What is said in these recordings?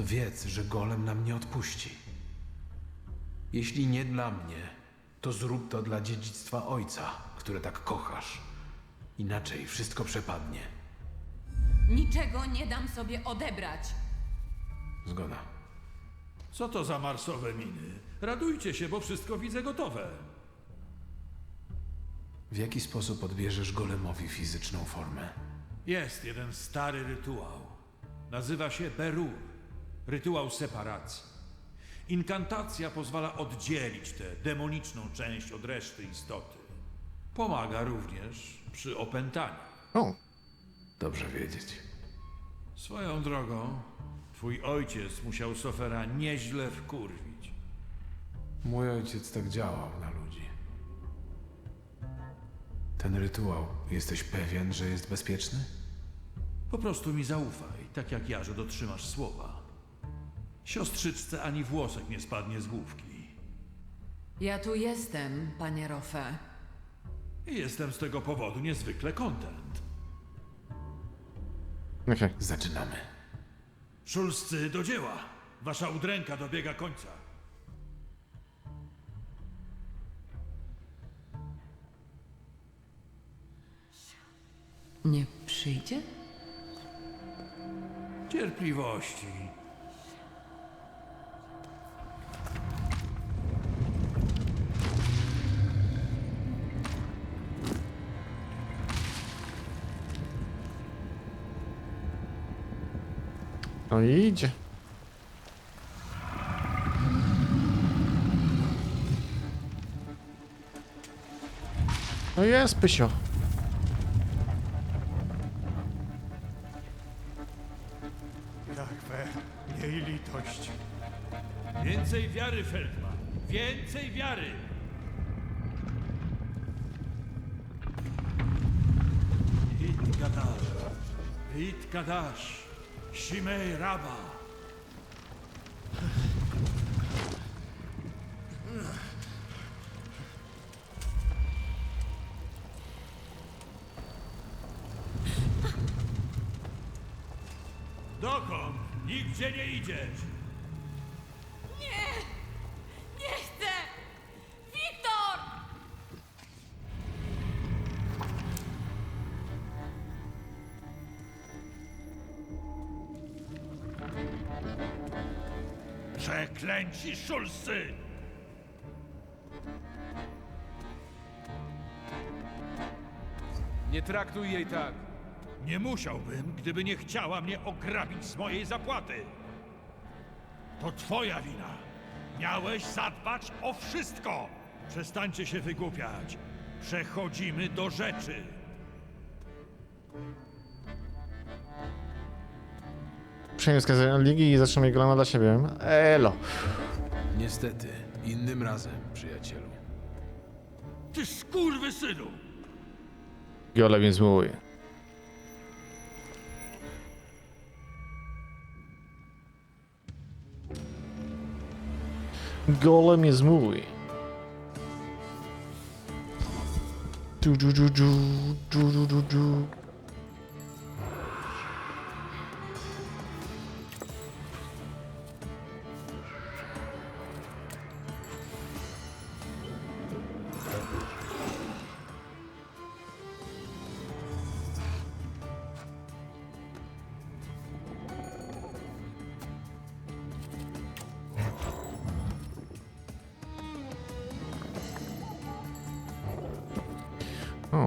to wiedz, że golem nam nie odpuści. Jeśli nie dla mnie, to zrób to dla dziedzictwa ojca, które tak kochasz. Inaczej wszystko przepadnie. Niczego nie dam sobie odebrać. Zgoda. Co to za marsowe miny? Radujcie się, bo wszystko widzę gotowe. W jaki sposób odbierzesz golemowi fizyczną formę? Jest jeden stary rytuał. Nazywa się Berur. Rytuał separacji. Inkantacja pozwala oddzielić tę demoniczną część od reszty istoty. Pomaga również przy opętaniu. O, Dobrze wiedzieć. Swoją drogą, twój ojciec musiał Sofera nieźle wkurwić. Mój ojciec tak działał na ludzi. Ten rytuał, jesteś pewien, że jest bezpieczny? Po prostu mi zaufaj, tak jak ja, że dotrzymasz słowa. Siostrzyczce ani włosek nie spadnie z główki. Ja tu jestem, panie Rofe. I jestem z tego powodu niezwykle kontent. okej. Zaczynamy. Szulscy do dzieła! Wasza udręka dobiega końca. Nie przyjdzie? Cierpliwości. No i idzie. No jest, Pysio. Miej litość. Więcej wiary, Feldman. Więcej wiary! Hit Gadash. Hit Gadash. Shimei Raba. Dokąd? Nigdzie nie idziesz. Przeklęci szulscy! Nie traktuj jej tak. Nie musiałbym, gdyby nie chciała mnie ograbić z mojej zapłaty. To twoja wina. Miałeś zadbać o wszystko. Przestańcie się wygłupiać. Przechodzimy do rzeczy. Przejmę skazanie ligi i zatrzymaj golema dla siebie. Elo. Niestety, innym razem, przyjacielu. Ty skurwysynu! Golem jest mój. Golem jest mój. Du, du, du, du, du, du, du, du.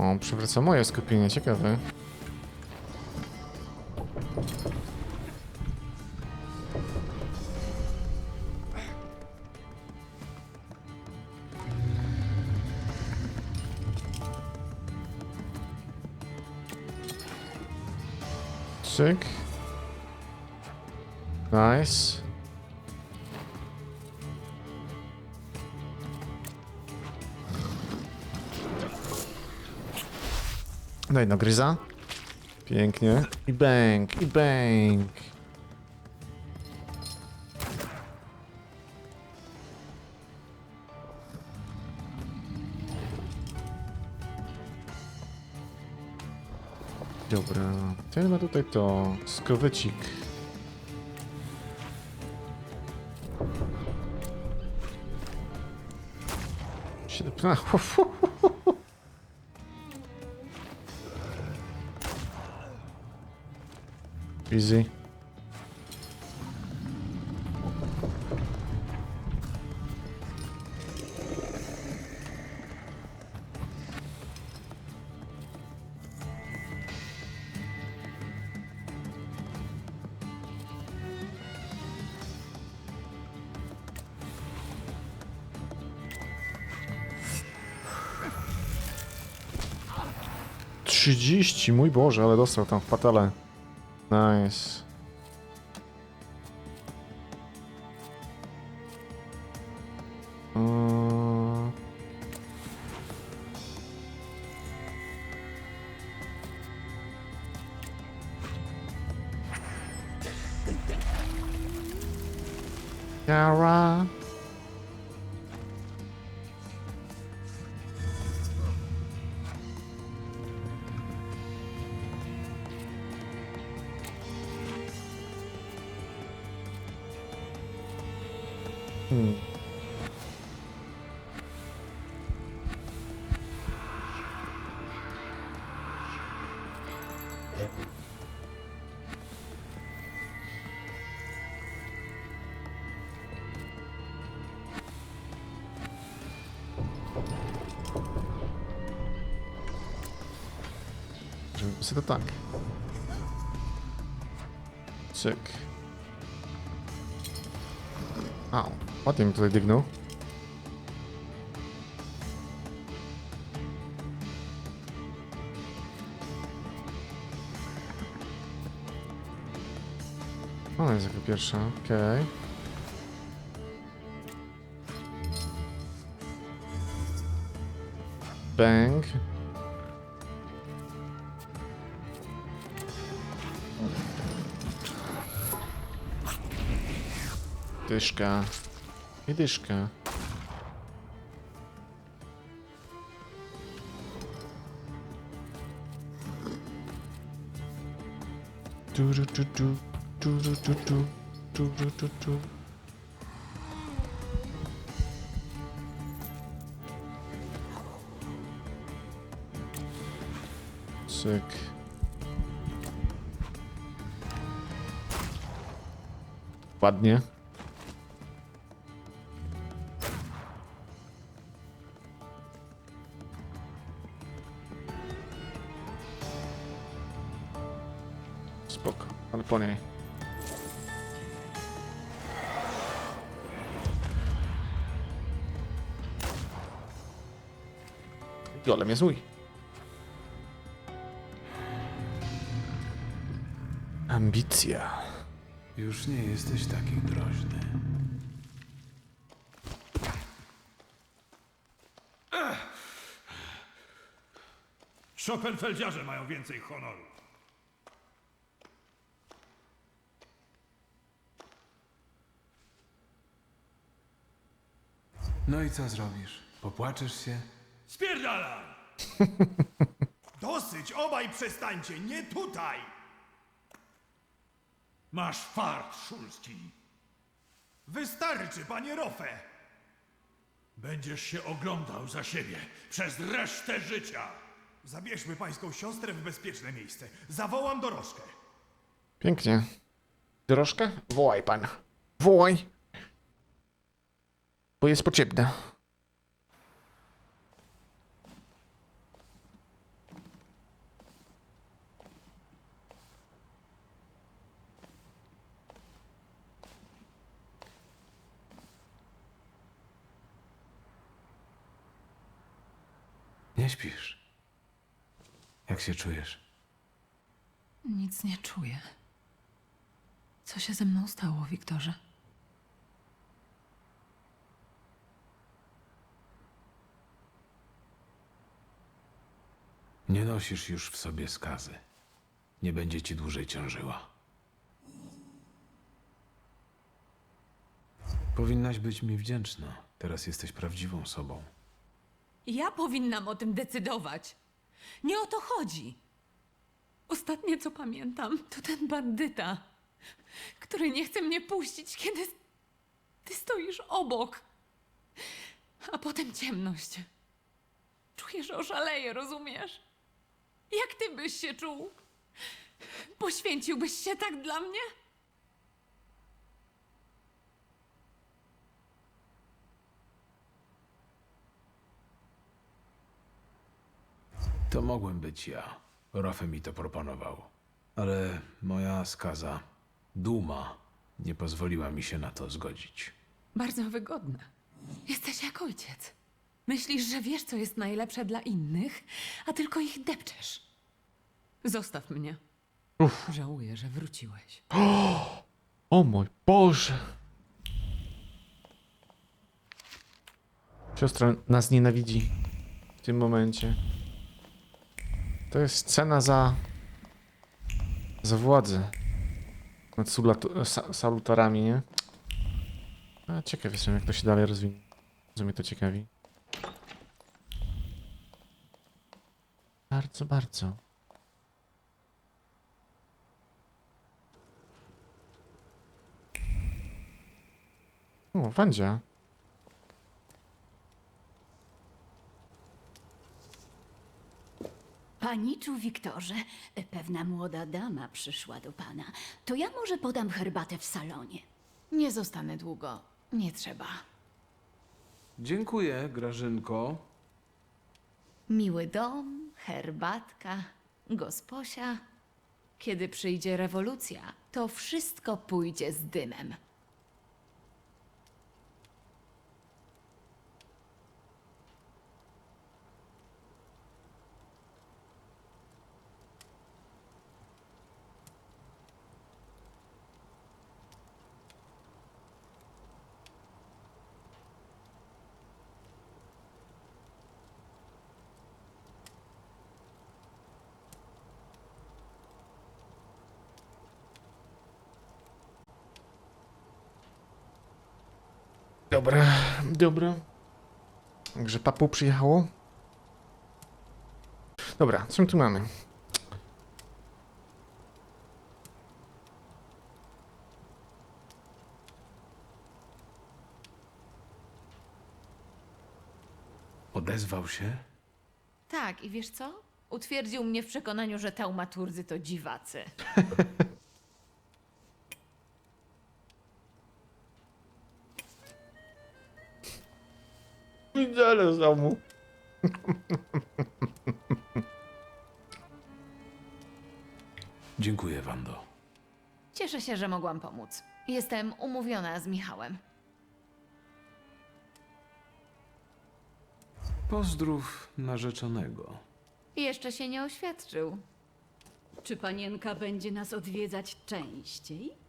O, przywraca moje skupienie, ciekawe. Kolejna gryza. Pięknie. I bang, i bang. Dobra, ten ma tutaj to skowycik. Siedem... Easy. Trzydzieści, mój Boże, ale dostał tam w patele. Nice. Mm. Yara. Żeby sobie to tak. Cyk. Au, ładnie mi tutaj dygnął. O, jest jako pierwsza, okej. Bang. Dyszka. I dyszka. Cyk. Ładnie. Golem jest mój. Ambicja. Już nie jesteś taki groźny. Schopenfeldziarze mają więcej honoru. No i co zrobisz? Popłaczesz się? Spierdalaj! Dosyć, obaj przestańcie, nie tutaj! Masz fart, Szulski. Wystarczy, panie Rofę! Będziesz się oglądał za siebie przez resztę życia. Zabierzmy pańską siostrę w bezpieczne miejsce. Zawołam dorożkę. Pięknie. Dorożkę? Wołaj pan. Wołaj. Bo jest potrzebna. Nie śpisz. Jak się czujesz? Nic nie czuję. Co się ze mną stało, Wiktorze? Nie nosisz już w sobie skazy. Nie będzie ci dłużej ciążyła. Powinnaś być mi wdzięczna. Teraz jesteś prawdziwą sobą. Ja powinnam o tym decydować. Nie o to chodzi. Ostatnie, co pamiętam, to ten bandyta, który nie chce mnie puścić, kiedy ty stoisz obok. A potem ciemność. Czuję, że oszaleję, rozumiesz? Jak ty byś się czuł? Poświęciłbyś się tak dla mnie? To mogłem być ja. Rafę mi to proponował. Ale moja skaza, duma, nie pozwoliła mi się na to zgodzić. Bardzo wygodne. Jesteś jak ojciec. Myślisz, że wiesz, co jest najlepsze dla innych, a tylko ich depczesz. Zostaw mnie. Żałuję, że wróciłeś. O mój Boże. Siostra nas nienawidzi w tym momencie. To jest cena za... za władzę. Nad sa- salutarami, nie? A, ciekaw jestem, jak to się dalej rozwinie. Co mnie to ciekawi. Bardzo, bardzo. O, Wandzia. Paniczu Wiktorze, pewna młoda dama przyszła do pana. To ja może podam herbatę w salonie. Nie zostanę długo. Nie trzeba. Dziękuję, Grażynko. Miły dom, herbatka, gosposia. Kiedy przyjdzie rewolucja, to wszystko pójdzie z dymem. Dobra, dobra. Także papu przyjechało. Dobra, co my tu mamy? Odezwał się? Tak, i wiesz co? Utwierdził mnie w przekonaniu, że taumaturgy to dziwacy. Domu. Dziękuję, Wando. Cieszę się, że mogłam pomóc. Jestem umówiona z Michałem. Pozdrów narzeczonego. Jeszcze się nie oświadczył. Czy panienka będzie nas odwiedzać częściej?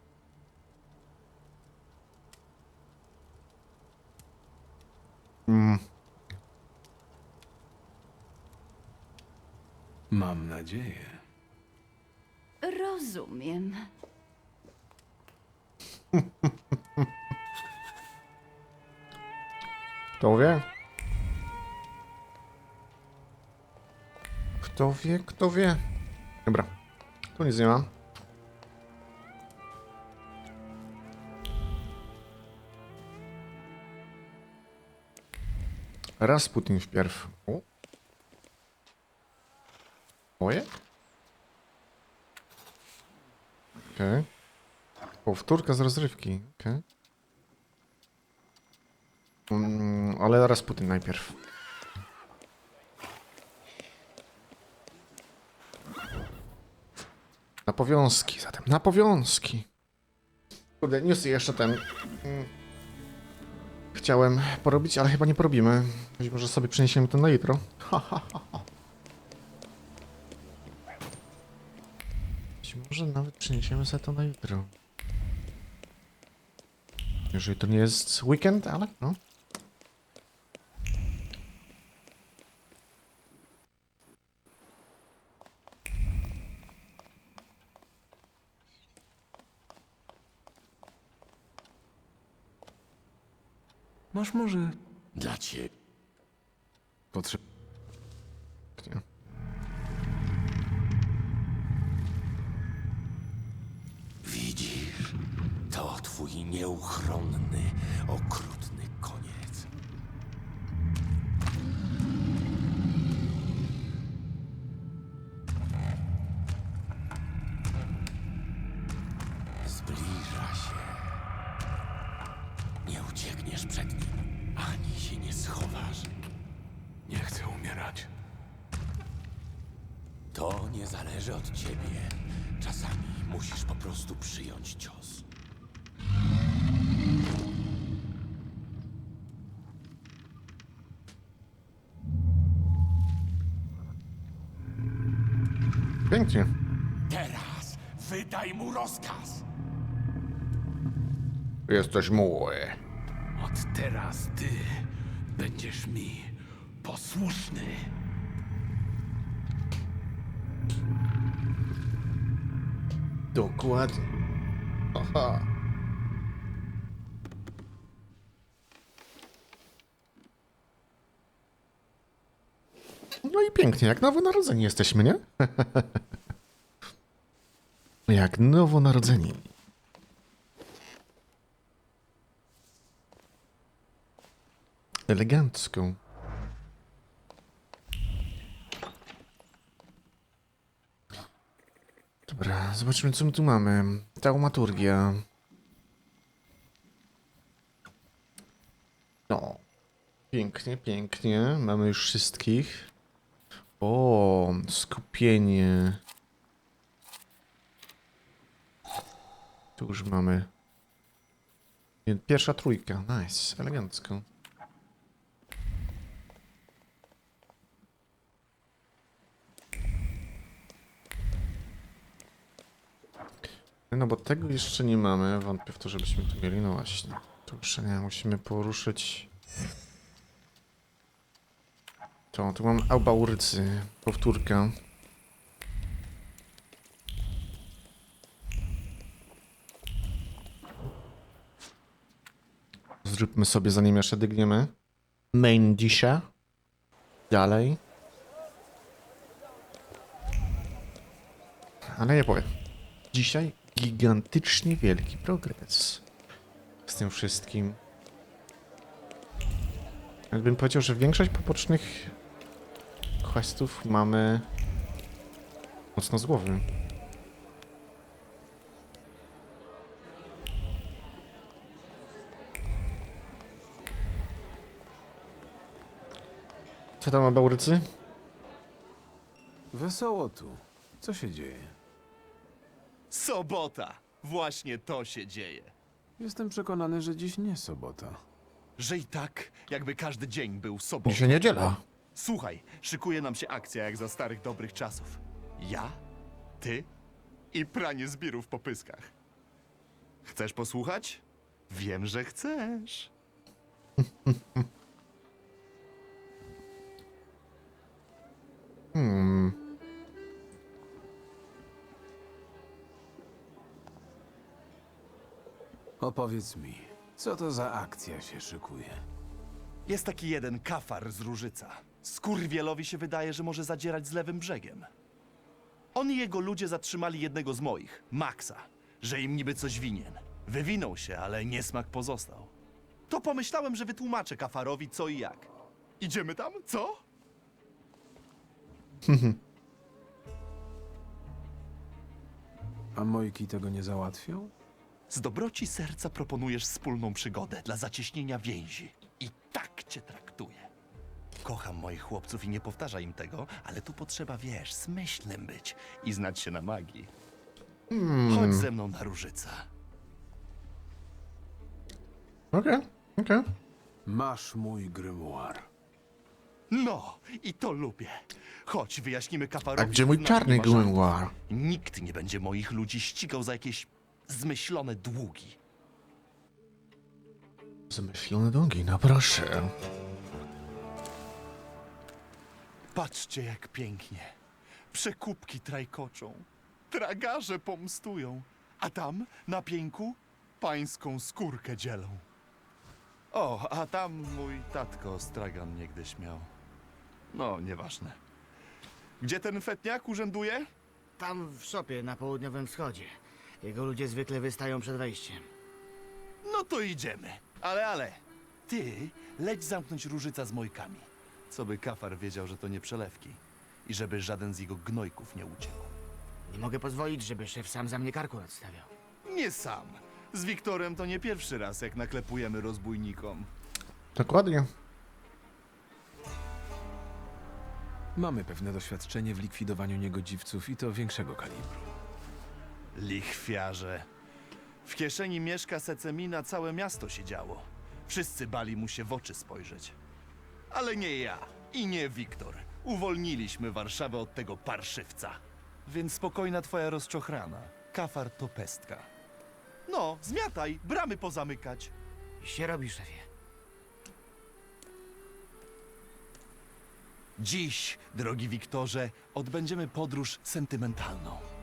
Mam nadzieję. Rozumiem. Kto wie? Kto wie, kto wie? Dobra, tu nic nie ma. Rasputin wpierw. O. Moje? Okej. Powtórka z rozrywki, okej. Mm, ale najpierw. Na powiązki zatem, na powiązki. Kurde, newsy jeszcze ten... Mm, chciałem porobić, ale chyba nie porobimy. Być może sobie przeniesiemy to na jutro. Ha, ha, ha, ha. Być może nawet przeniesiemy sobie to na jutro. Jeżeli to nie jest weekend, ale no. Masz może Dla ciebie. potrzeb... Nie. Widzisz, to twój nieuchronny, okrutny Jesteś mój. Od teraz ty będziesz mi posłuszny. Dokładnie. Aha. No i pięknie, jak nowonarodzeni jesteśmy, nie? jak nowonarodzeni. Elegancko. Dobra, zobaczmy co my tu mamy. Taumaturgia. No. Pięknie, pięknie. Mamy już wszystkich. O, skupienie. Tu już mamy. Pierwsza trójka. Nice, elegancko. No bo tego jeszcze nie mamy. Wątpię w to, żebyśmy tu mieli. No właśnie. Tu jeszcze nie. Musimy poruszyć. To, tu mam Aubaurycy. Powtórka. Zróbmy sobie, zanim jeszcze dygniemy. Main disha. Dalej. Ale nie powiem. Dzisiaj gigantycznie wielki progres z tym wszystkim. Ale bym powiedział, że większość pobocznych questów mamy mocno z głowy. Co tam, Abaurycy? Wesoło tu. Co się dzieje? Sobota! Właśnie to się dzieje. Jestem przekonany, że dziś nie sobota. Że i tak, jakby każdy dzień był sobotą. Dzisiaj niedziela. Słuchaj, szykuje nam się akcja jak za starych dobrych czasów. Ja, ty i pranie zbirów po pyskach. Chcesz posłuchać? Wiem, że chcesz. Opowiedz mi, co to za akcja się szykuje? Jest taki jeden kafar z Różyca. Skurwielowi się wydaje, że może zadzierać z lewym brzegiem. On i jego ludzie zatrzymali jednego z moich, Maxa, że im niby coś winien. Wywinął się, ale niesmak pozostał. To pomyślałem, że wytłumaczę kafarowi co i jak. Idziemy tam, co? A Mojki tego nie załatwią? Z dobroci serca proponujesz wspólną przygodę dla zacieśnienia więzi. I tak cię traktuję. Kocham moich chłopców i nie powtarza im tego, ale tu potrzeba, wiesz, smyślnym być i znać się na magii. Chodź ze mną na różyca. Okej, okej. Masz mój grimoire. No, i to lubię. Chodź, wyjaśnimy kafarowi. A gdzie mój na czarny grimoire? Nikt nie będzie moich ludzi ścigał za jakieś zmyślone długi. Zmyślone długi, no proszę. Patrzcie, jak pięknie. Przekupki trajkoczą, tragarze pomstują, a tam, na pięku, pańską skórkę dzielą. O, a tam mój tatko stragan niegdyś miał. No, nieważne. Gdzie ten fetniak urzęduje? Tam w szopie na południowym wschodzie. Jego ludzie zwykle wystają przed wejściem. No to idziemy. Ale, ale, ty leć zamknąć różyca z mojkami. Co by kafar wiedział, że to nie przelewki. I żeby żaden z jego gnojków nie uciekł. Nie mogę pozwolić, żeby szef sam za mnie karku nadstawiał. Nie sam. Z Wiktorem to nie pierwszy raz, jak naklepujemy rozbójnikom. Dokładnie. Mamy pewne doświadczenie w likwidowaniu niegodziwców i to większego kalibru. Lichwiarze. W kieszeni mieszka Secemina całe miasto siedziało. Wszyscy bali mu się w oczy spojrzeć. Ale nie ja i nie Wiktor. Uwolniliśmy Warszawę od tego parszywca. Więc spokojna twoja rozczochrana. Kafar to pestka. No, zmiataj, bramy pozamykać. się robi, szefie. Dziś, drogi Wiktorze, odbędziemy podróż sentymentalną.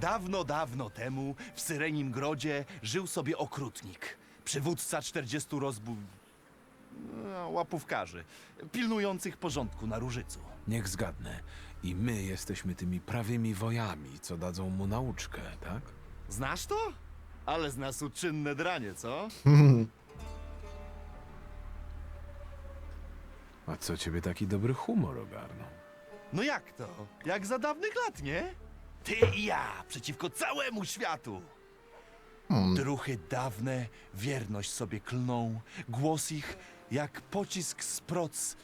Dawno, dawno temu w Syrenim Grodzie żył sobie okrutnik, przywódca 40 rozbój... no, łapówkarzy, pilnujących porządku na Różycu. Niech zgadnę. I my jesteśmy tymi prawymi wojami, co dadzą mu nauczkę, tak? Znasz to? Ale z nas uczynne dranie, co? A co ciebie taki dobry humor ogarnął? No jak to? Jak za dawnych lat, nie? Ty i ja przeciwko całemu światu. Druhy dawne wierność sobie klną, głos ich jak pocisk z proc.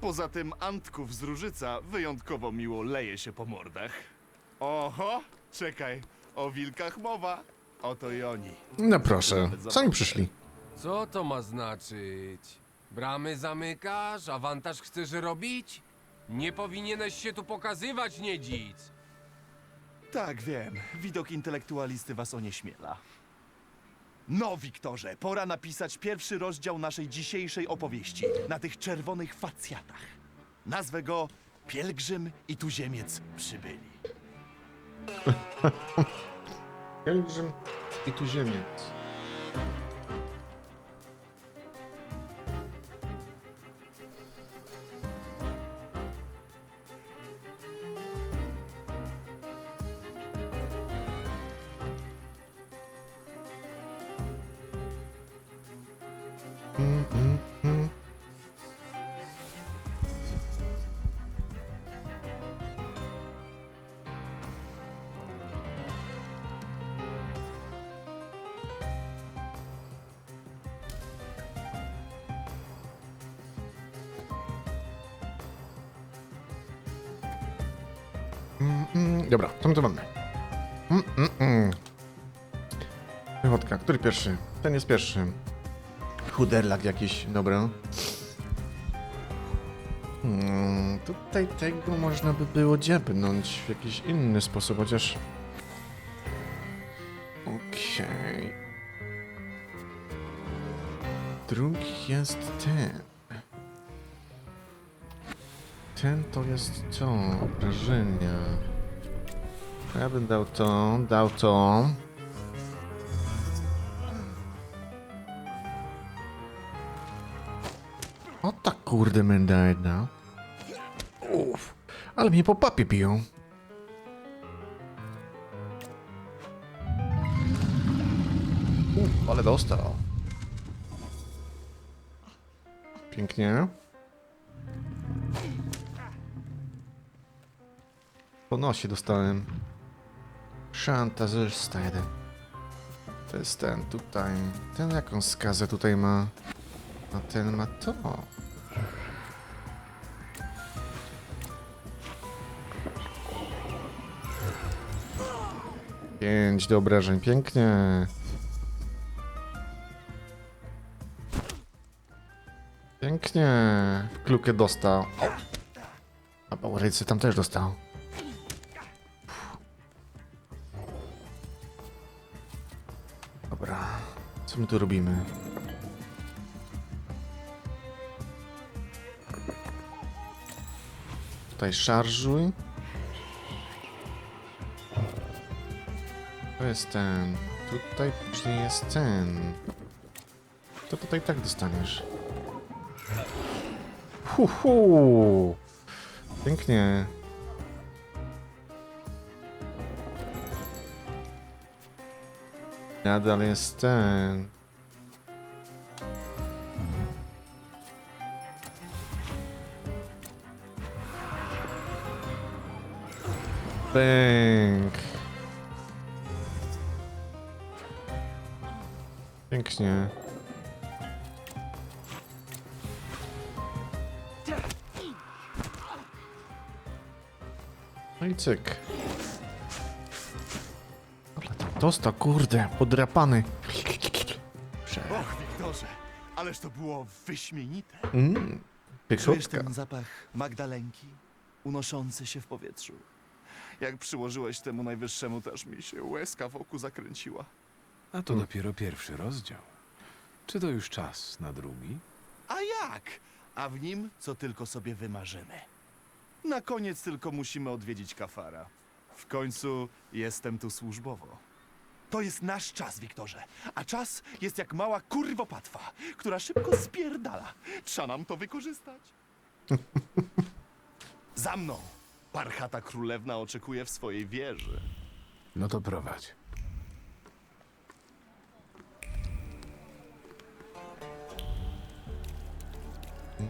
Poza tym Antków z Różyca wyjątkowo miło leje się po mordach. Oho, czekaj, o wilkach mowa. Oto i oni. No proszę, co oni przyszli? Co to ma znaczyć? Bramy zamykasz? Awantaż chcesz robić? Nie powinieneś się tu pokazywać, niedzic! Tak, wiem. Widok intelektualisty was onieśmiela. No, Wiktorze, pora napisać pierwszy rozdział naszej dzisiejszej opowieści na tych czerwonych facjatach. Nazwę go Pielgrzym i Tuziemiec przybyli. Pielgrzym i tuziemiec. Mm, Dobra, to my to mamy. Mm, mm, mm. Wychodka, który pierwszy? Ten jest pierwszy. Chuderlak jakiś, dobra. Hmm, tutaj tego można by było dziabnąć w jakiś inny sposób, chociaż... Okej. Drugi jest ten. Ten to jest to, obrażenia. Ja bym dał to, dał to. Kurde menda jedna. Uff, ale mnie po papie biją. Uff, ale dostał. Pięknie. Po nosie dostałem. Szantażysta jeden. To jest ten tutaj. Ten jaką skazę tutaj ma? A ten ma to. Pięć do obrażeń, pięknie. Pięknie. Klukę dostał. A Bałorycy tam też dostał. Dobra. Co my tu robimy? Tutaj szarżuj. Jest ten. Tutaj później jest ten. To tutaj tak dostaniesz. Hu, hu. Pięknie. Nadal jest ten. Bęk. Pięknie. No i cyk. Ale tam kurde, podrapany. Och, Wiktorze, ależ to było wyśmienite. Mm, Czujesz ten zapach magdalenki unoszący się w powietrzu? Jak przyłożyłeś temu najwyższemu, też mi się łezka wokół zakręciła. A to dopiero pierwszy rozdział. Czy to już czas na drugi? A jak? A w nim co tylko sobie wymarzymy. Na koniec tylko musimy odwiedzić kafara. W końcu jestem tu służbowo. To jest nasz czas, Wiktorze. A czas jest jak mała kurwopatwa, która szybko spierdala. Trzeba nam to wykorzystać. Za mną! Parchata królewna oczekuje w swojej wieży. No to prowadź.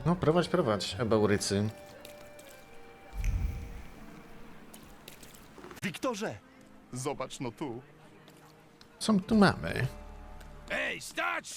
No, prowadź, prowadź, Ebaurycy. Wiktorze! Zobacz no tu. Co my tu mamy? Ej, stać,